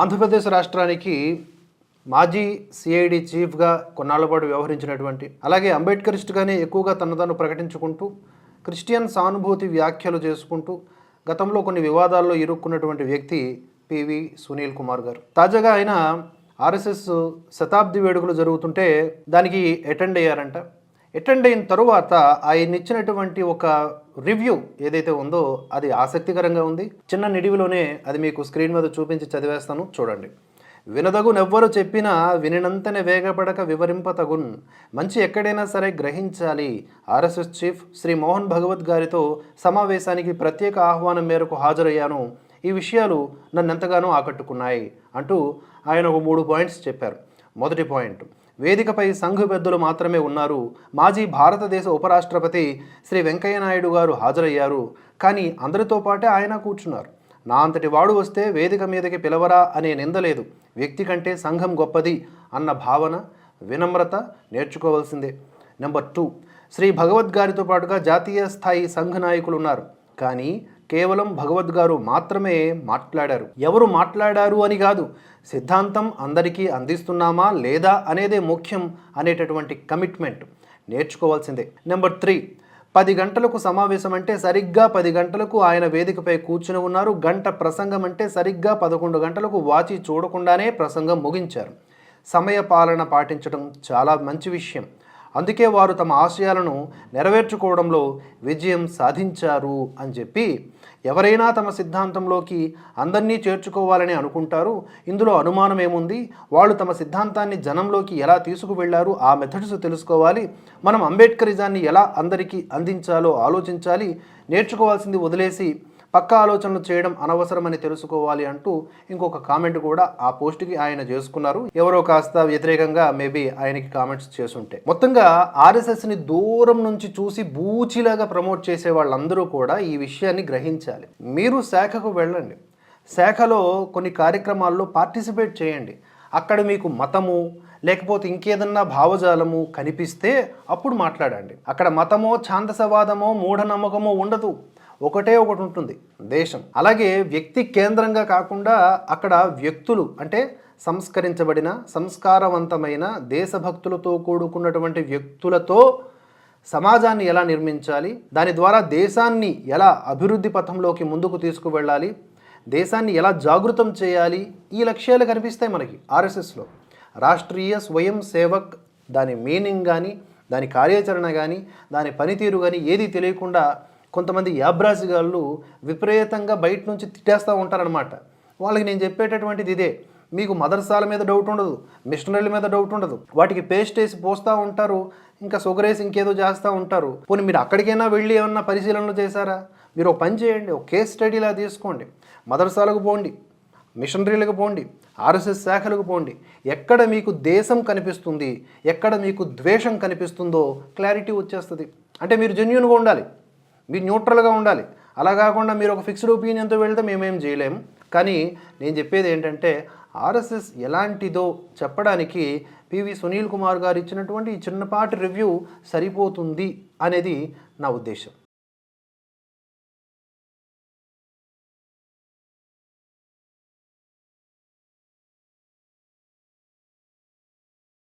ఆంధ్రప్రదేశ్ రాష్ట్రానికి మాజీ సిఐడి చీఫ్గా కొన్నాళ్ళ పాటు వ్యవహరించినటువంటి అలాగే అంబేద్కరిస్ట్గానే ఎక్కువగా తను తాను ప్రకటించుకుంటూ క్రిస్టియన్ సానుభూతి వ్యాఖ్యలు చేసుకుంటూ గతంలో కొన్ని వివాదాల్లో ఇరుక్కున్నటువంటి వ్యక్తి పివి సునీల్ కుమార్ గారు. తాజాగా ఆయన ఆర్ఎస్ఎస్ శతాబ్ది వేడుకలు జరుగుతుంటే దానికి అటెండ్ అయ్యారంట. అటెండ్ అయిన తరువాత ఆయన ఇచ్చినటువంటి ఒక రివ్యూ ఏదైతే ఉందో అది ఆసక్తికరంగా ఉంది. చిన్న నిడివిలోనే అది మీకు స్క్రీన్ మీద చూపించి చదివేస్తాను. చూడండి. వినదగునెవ్వరు చెప్పినా వినినంతనే వేగపడక వివరింపతగున్. మంచి ఎక్కడైనా సరే గ్రహించాలి. ఆర్ఎస్ఎస్ చీఫ్ శ్రీ మోహన్ భగవత్ గారితో సమావేశానికి ప్రత్యేక ఆహ్వానం మేరకు హాజరయ్యాను. ఈ విషయాలు నన్ను ఎంతగానో ఆకట్టుకున్నాయి అంటూ ఆయన ఒక మూడు పాయింట్స్ చెప్పారు. మొదటి పాయింట్. వేదికపై సంఘ పెద్దలు మాత్రమే ఉన్నారు. మాజీ భారతదేశ ఉపరాష్ట్రపతి శ్రీ వెంకయ్య నాయుడు గారు హాజరయ్యారు. కానీ అందరితో పాటే ఆయన కూర్చున్నారు. నా అంతటి వాడు వస్తే వేదిక మీదకి పిలవరా అనే నిందలేదు వ్యక్తి కంటే సంఘం గొప్పది అన్న భావన వినమ్రత నేర్చుకోవాల్సిందే. Number two. శ్రీ భగవద్ గారితో పాటుగా జాతీయ స్థాయి సంఘ నాయకులు ఉన్నారు. కానీ కేవలం భగవద్ గారు మాత్రమే మాట్లాడారు. ఎవరు మాట్లాడారు అని కాదు సిద్ధాంతం అందరికీ అందిస్తున్నామా లేదా అనేదే ముఖ్యం అనేటటువంటి కమిట్మెంట్ నేర్చుకోవాల్సిందే. నెంబర్ త్రీ పది గంటలకు సమావేశం అంటే సరిగ్గా పది గంటలకు ఆయన వేదికపై కూర్చుని ఉన్నారు. గంట ప్రసంగం అంటే సరిగ్గా పదకొండు గంటలకు వాచి చూడకుండానే ప్రసంగం ముగించారు. సమయ పాలన పాటించడం చాలా మంచి విషయం. అందుకే వారు తమ ఆశయాలను నెరవేర్చుకోవడంలో విజయం సాధించారు అని చెప్పి ఎవరైనా తమ సిద్ధాంతంలోకి అందరినీ చేర్చుకోవాలని అనుకుంటారు. ఇందులో అనుమానం ఏముంది? వాళ్ళు తమ సిద్ధాంతాన్ని జనంలోకి ఎలా తీసుకువెళ్ళారు? ఆ మెథడ్స్ తెలుసుకోవాలి. మనం అంబేద్కరిజాన్ని ఎలా అందరికీ అందించాలో ఆలోచించాలి. నేర్చుకోవాల్సింది వదిలేసి పక్క ఆలోచనలు చేయడం అనవసరమని తెలుసుకోవాలి అంటూ ఇంకొక కామెంట్ కూడా ఆ పోస్ట్కి ఆయన చేసుకున్నారు. ఎవరో కాస్త వ్యతిరేకంగా మేబీ ఆయనకి కామెంట్స్ చేసుంటే. మొత్తంగా ఆర్ఎస్ఎస్ని దూరం నుంచి చూసి బూచిలాగా ప్రమోట్ చేసే వాళ్ళందరూ కూడా ఈ విషయాన్ని గ్రహించాలి. మీరు శాఖకు వెళ్ళండి. శాఖలో కొన్ని కార్యక్రమాల్లో పార్టిసిపేట్ చేయండి. అక్కడ మీకు మతము లేకపోతే ఇంకేదన్నా భావజాలము కనిపిస్తే అప్పుడు మాట్లాడండి. అక్కడ మతమో ఛాందసవాదమో మూఢనమ్మకమో ఉండదు. ఒకటే ఒకటి ఉంటుంది దేశం. అలాగే వ్యక్తి కేంద్రంగా కాకుండా అక్కడ వ్యక్తులు అంటే సంస్కరించబడిన సంస్కారవంతమైన దేశభక్తులతో కూడుకున్నటువంటి వ్యక్తులతో సమాజాన్ని ఎలా నిర్మించాలి దాని ద్వారా దేశాన్ని ఎలా అభివృద్ధి పథంలోకి ముందుకు తీసుకువెళ్ళాలి దేశాన్ని ఎలా జాగృతం చేయాలి ఈ లక్ష్యాలు కనిపిస్తాయి మనకి ఆర్ఎస్ఎస్లో. రాష్ట్రీయ స్వయం సేవక్ దాని మీనింగ్ కానీ దాని కార్యాచరణ కానీ దాని పనితీరు కానీ ఏది తెలియకుండా కొంతమంది యాబ్రాసిగాళ్ళు విపరీతంగా బయట నుంచి తిట్టేస్తూ ఉంటారనమాట వాళ్ళకి నేను చెప్పేటటువంటిది ఇదే. మీకు మదర్సాల మీద డౌట్ ఉండదు మిషనరీల మీద డౌట్ ఉండదు. వాటికి పేస్ట్ వేసి పోస్తూ ఉంటారు ఇంకా షుగర్ వేసి ఇంకేదో చేస్తూ ఉంటారు. పోనీ మీరు అక్కడికైనా వెళ్ళి ఏమన్నా పరిశీలనలు చేశారా? మీరు ఒక పని చేయండి ఒక కేస్ స్టడీలా తీసుకోండి. మదర్సాలకు పోండి మిషనరీలకు పోండి ఆర్ఎస్ఎస్ శాఖలకు పోండి. ఎక్కడ మీకు దేశం కనిపిస్తుంది ఎక్కడ మీకు ద్వేషం కనిపిస్తుందో క్లారిటీ వచ్చేస్తుంది. అంటే మీరు జెన్యున్గా ఉండాలి. మీరు న్యూట్రల్గా ఉండాలి. అలా కాకుండా మీరు ఒక ఫిక్స్డ్ ఒపీనియన్తో వెళ్తే మేమేం చేయలేము కానీ నేను చెప్పేది ఏంటంటే ఆర్ఎస్ఎస్ ఎలాంటిదో చెప్పడానికి పివి సునీల్ కుమార్ గారు ఇచ్చినటువంటి ఈ చిన్నపాటి రివ్యూ సరిపోతుంది అనేది నా ఉద్దేశం.